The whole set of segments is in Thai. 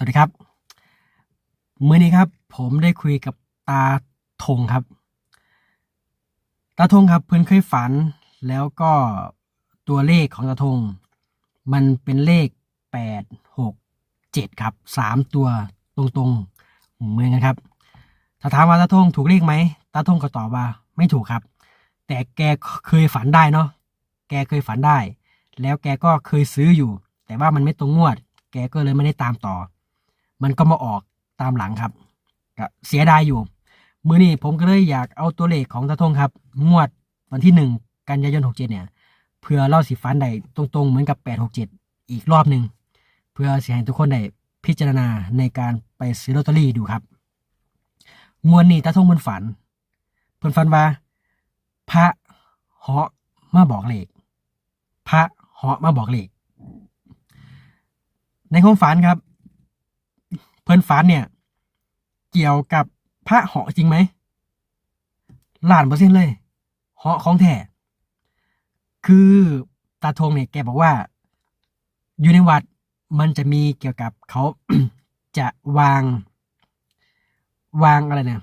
วัสดีครับเมื้อนี้ครับ ผมได้คุยกับตาทงครับ ตาทงครับเพื่อนเคยฝัน แล้วก็ตัวเลขของตาทง มันเป็นเลขแปดหกเจ็ดครับสามตัวตรงๆเหมือนกันครับ ถ้าถามว่าตาทงถูกเลขไหมตาทงก็ตอบว่าไม่ถูกครับ แต่แกเคยฝันได้เนาะแกเคยฝันได้ แล้วแกก็เคยซื้ออยู่ แต่ว่ามันไม่ตรงงวด แกก็เลยไม่ได้ตามต่อ มันก็มาออกตามหลังครับก็เสียดายอยู่ มือนี้ผมก็เลยอยากเอาตัวเลขของตาทงครับ งวดวันที่หนึ่งกันยายนหกเจ็ดเนี่ยเพื่อเล่าสีฟันได้ตรงๆ เหมือนกับแปดหกเจ็ดอีกรอบหนึ่งเพื่อเสียให้ทุกคนได้พิจารณาในการไปซื้อลอตเตอรี่ดูครับ งวดนี้ตาทงมันฝันเพิ่นฝันว่า พระเหาะมาบอกเลขพระเหาะมาบอกเลขในความฝันครับ เพิ่นฝันเนี่ย เกี่ยวกับพระเหาะจริงไหมล้านเปอร์เซ็นต์เลยเหาะของแท้คือตาทงเนี่ยแกบอกว่า อยู่ในวัดมันจะมีเกี่ยวกับเขาจะวาง วางอะไรเนี่ย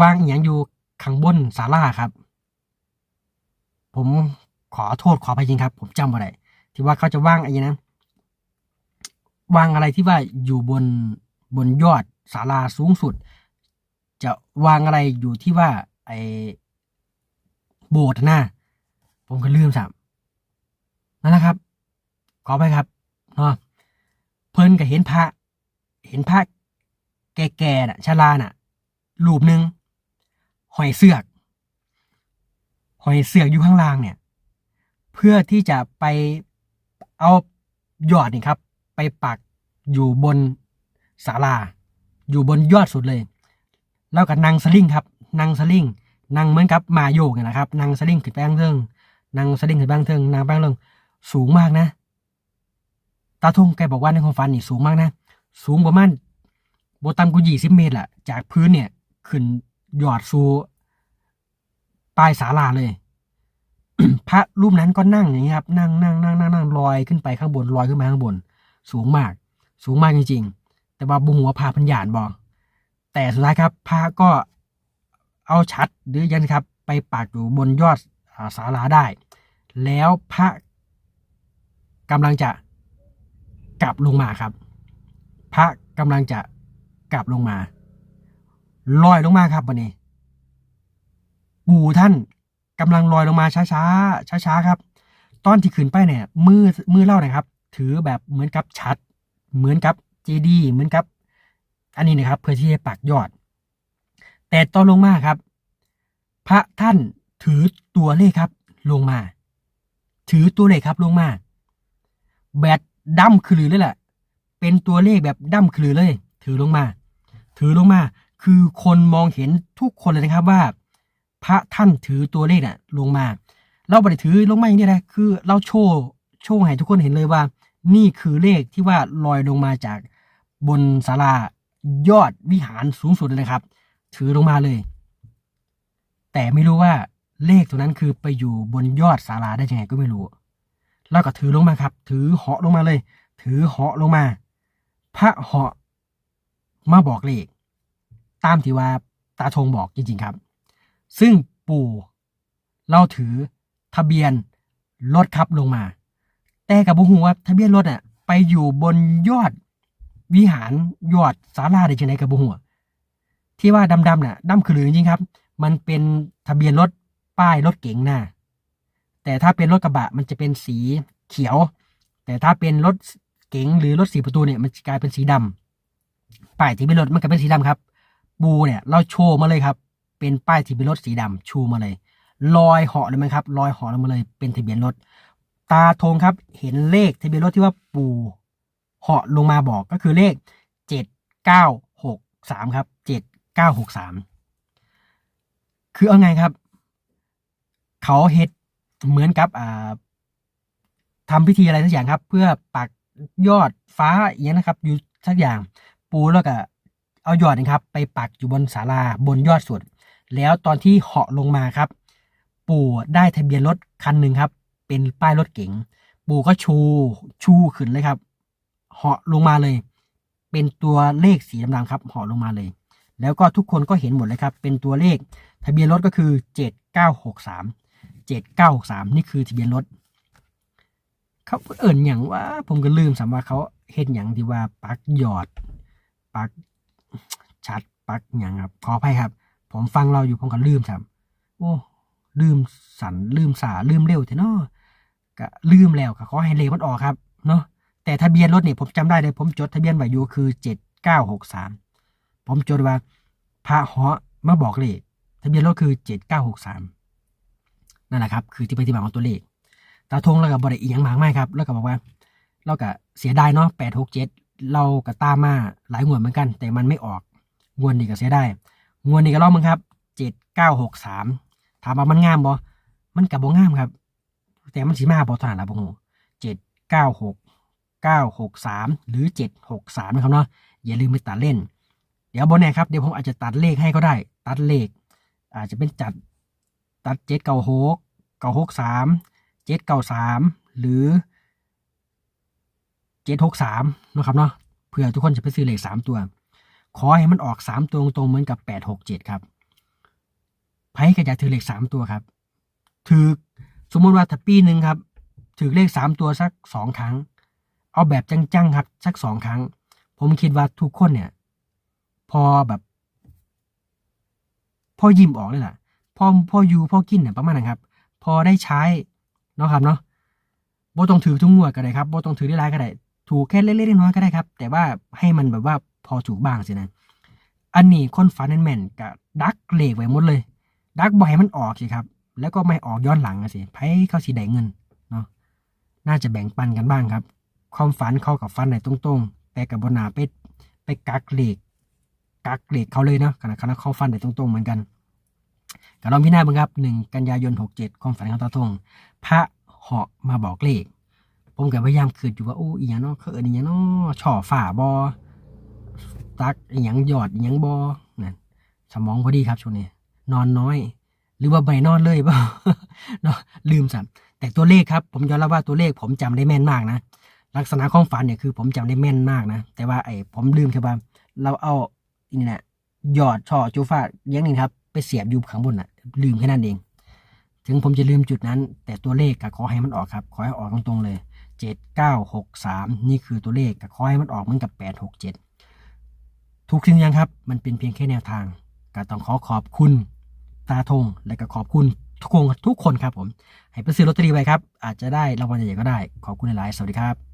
วางอย่างอยู่ข้างบนศาลาครับ ผมขอโทษขออภัยจริงครับ ผมจำบ่ได้ที่ว่าเขาจะวางอะไรนะ วางอะไรที่ว่าอยู่บนบนยอดศาลาสูงสุด จะวางอะไรอยู่ที่ว่าไอโบสถ์นะผมก็ลืมสับนั่นแหละครับ ขอไปครับเนาะเพิ่นก็เห็นพระ เห็นพระแก่ๆน่ะชราน่ะรูปหนึ่งหอยเสือกหอยเสือกอยู่ข้างล่างเนี่ย เพื่อที่จะไปเอายอดนี่ครับ ไปปักอยู่บนศาลา อยู่บนยอดสุดเลย แล้วก็นางสลิงครับนางสลิงนางเหมือนกับมาโยกเนี่ยนะครับนางสลิงขึ้นไปข้างเทิงนางสลิงขึ้นไปข้างเทิงนางแป้งเทิงสูงมากนะตาทุ่งแกบอกว่าในความฝันนี่สูงมากนะ สูงประมาณโบตัมกูยี่สิบเมตรแหละจากพื้นเนี่ยขึ้นยอดสู่ปลายศาลาเลย พระรูปนั้นก็นั่งอย่างนี้ครับ นั่งนั่งนั่งนั่งนั่งลอยขึ้นไปข้างบนลอยขึ้นไปข้างบน สูงมาก สูงมากจริง ๆ แต่ว่าบุหัวพาพันหยานบอกแต่สุดท้ายครับพระก็เอาชัดหรือยันครับ ไปปักอยู่บนยอดศาลาได้ แล้วพระกำลังจะกลับลงมาครับ พระกำลังจะกลับลงมาลอยลงมาครับวันนี้ ปู่ท่านกำลังลอยลงมาช้าช้าช้าๆครับ ตอนที่ขึ้นไปเนี่ยมือมือเล่านะครับ ถือแบบเหมือนกับชัด เหมือนกับเจดีเหมือนกับ อันนี้นะครับ เพื่อที่จะปักยอด แต่ตอนลงมาครับ พระท่านถือตัวเลขครับ ลงมา ถือตัวเลขครับลงมาแบบดั้มคือเลยแหละ เป็นตัวเลขแบบดั้มคือเลย ถือลงมา ถือลงมา คือคนมองเห็นทุกคนเลยนะครับว่า พระท่านถือตัวเลขน่ะ ลงมา เราไม่ได้ถือลงมาอย่างนี้นะคือ เราโชว์โชว์ให้ทุกคนเห็นเลยว่า นี่คือเลขที่ว่าลอยลงมาจากบนศาลายอดวิหารสูงสุดเลยครับ ถือลงมาเลย แต่ไม่รู้ว่าเลขตัวนั้นคือไปอยู่บนยอดศาลาได้ยังไงก็ไม่รู้ แล้วก็ถือลงมาครับ ถือเหาะลงมาเลย ถือเหาะลงมา พระเหาะมาบอกเลข ตามที่ว่าตาทงบอกจริงๆครับ ซึ่งปู่เราถือทะเบียนรถครับลงมา แต่กับบุหัวาทะเบียนรถอะ ไปอยู่บนยอดวิหารยอดศาลาได้ยังไงกับบุหัวที่ว่าดำๆน่ะดำคือหรือจริงครับ มันเป็นทะเบียนรถป้ายรถเก๋งหน้า แต่ถ้าเป็นรถกระบะมันจะเป็นสีเขียว แต่ถ้าเป็นรถเก๋งหรือรถสีประตูเนี่ยมันจะกลายเป็นสีดำป้ายที่เป็นรถมันก็เป็นสีดำครับ บูเนี่ยเราโชว์มาเลยครับ เป็นป้ายทะเบียนรถสีดำชูมาเลยลอยเหาะเลยมั้ยครับลอยเหาะมาเลยเป็นทะเบียนรถ ตาทงครับเห็นเลขทะเบียนรถที่ว่าปู่เหาะลงมาบอกก็คือเลขเจ็ดเก้าหกสามครับเจ็ดเก้าหกสามคือเอาไงครับ เขาเฮ็ดเหมือนกับอ่าทำพิธีอะไรสักอย่างครับ เพื่อปักยอดฟ้าอย่างนี้ยนะครับ อยู่สักอย่าง ปูแล้วก็เอายอดนะครับ ไปปักอยู่บนศาลาบนยอดสุด แล้วตอนที่เหาะลงมาครับ ปู่ได้ทะเบียนรถคันหนึ่งครับ เป็นป้ายรถเก๋งปู่ก็ชูชูขึ้นเลยครับเหาะลงมาเลย เป็นตัวเลขสีดำๆครับเหาะลงมาเลย แล้วก็ทุกคนก็เห็นหมดเลยครับ เป็นตัวเลข ทะเบียนรถก็คือเจ็ดเก้าหกสามเจ็ดเก้าหกสามนี่คือทะเบียนรถเขาเอิ่นอย่างว่า ผมก็ลืมสำว่าเขาเห็นอย่างที่ว่าปักหยอด ปักชัดปักอย่างครับขออภัยครับ ผมฟังเราอยู่ผมก็ลืมครับ โอ้ลืมสันลืมสาลืมเร็วเถอะเนาะ ก็ลืมแล้วก็ขอให้เลขมันออกครับเนาะแต่ทะเบียนรถเนี่ยผมจำได้เลยผมจดทะเบียนไว้อยู่คือเจ็ดเก้าหกสามผมจดว่าพระเหาะมาบอกเลขทะเบียนรถคือเจ็ดเก้าหกสามนั่นแหละครับ คือที่ไปที่มาของตัวเลขตาทงแล้วก็บริอีกอย่างมากมายครับ แล้วก็บอกว่าเราก็เสียดายเนาะแปดหกเจ็ดเราก็ตามมาหลายงวดเหมือนกัน แต่มันไม่ออกงวดนี้ก็เสียได้งวดนี้ก็ลองมึงครับเจ็ดเก้าหกสามถามว่ามันงามบ่มันกับบ่งามครับ แต่มันสีมาบ่ถนัดละบ่ฮูเจ็ดเก้าหกเก้าหกสามหรือเจ็ดหกสามนะครับเนาะอย่าลืมไปตัดเล่น เดี๋ยวบนแน่ครับเดี๋ยวผมอาจจะตัดเลขให้ก็ได้ ตัดเลข อาจจะเป็นจัดตัดเจ็ดเก้าหกเก้าหกสามเจ็ดเก้าสามหรือเจ็ดหกสามนะครับเนาะเพื่อทุกคนจะไปซื้อเลขสามตัว ขอให้มันออกสามตัวตรงๆเหมือนกับแปดหกเจ็ดครับไพ่ก็จะถือเลขสามตัวครับถือ สมมติว่าถ้าปีหนึ่งครับ ถือเลขสามตัวสักสองครั้ง เอาแบบจังๆครับ สักสองครั้ง ผมคิดว่าทุกคนเนี่ย พอแบบ พอยิ้มออกเลยล่ะ พอพออยู่พอกินเนี่ยประมาณนั้นครับ พอได้ใช้เนาะครับเนาะบ่ต้องถือทุกงวดก็ได้ครับบ่ต้องถือได้หลายก็ได้ ถูกแค่เล็กๆน้อยๆก็ได้ครับ แต่ว่าให้มันแบบว่าพอถูกบ้างสินะอันนี้คนฟันแมนๆกับดักเลขไว้หมดเลย ดักบ่ให้มันออกสิครับ แล้วก็ไม่ออกย้อนหลังอสิไพ่เขาสีได้เงินเนาะน่าจะแบ่งปันกันบ้างครับ ความฝันเข้ากับฟันในตรงๆ แต่กับบนาไปไปกักเหลขกักเหลขเขาเลยเนาะขณะขณะเข้าฟันในตรงๆเหมือนกันก็ลองพิจารณาบ้างครับหนึ่งกันยายนหกเจ็ดความฝันของตาทงพระเหาะมาบอกเลขผมก็พยายามคืดอยู่ว่าโอ้อีหยังเนาะเขินอีหยังเนาะช่อฝ่าบอตักอีหยังหยอดอีหยังบอนั่นสมองพอดีครับช่วงนี้นอนน้อย หรือว่าใบนอนเลยเปล่าเนาะลืมสัมแต่ตัวเลขครับ ผมยอมรับว่าตัวเลขผมจำได้แม่นมากนะลักษณะของฝันเนี่ยคือผมจำได้แม่นมากนะแต่ว่าไอ้ผมลืมแค่ว่าเราเอานี่แหละหยอดช่อจูฟ้าเลี้ยงนี่ครับ ไปเสียบยู่ข้างบนน่ะ ลืมแค่นั้นเอง ถึงผมจะลืมจุดนั้น แต่ตัวเลขก็ขอให้มันออกครับขอให้ออกตรงๆเลยเจ็ดเก้าหกสามนี่คือตัวเลขก็ขอให้มันออกเหมือนกับแปดหกเจ็ดทุกสิ่งอย่างครับ มันเป็นเพียงแค่แนวทางก็ต้องขอขอบคุณ ตาทงและก็ขอบคุณทุกคนทุกคนครับผม ให้ไปซื้อลอตเตอรี่ไว้ครับ อาจจะได้รางวัลใหญ่ๆก็ได้ ขอบคุณหลายๆ สวัสดีครับ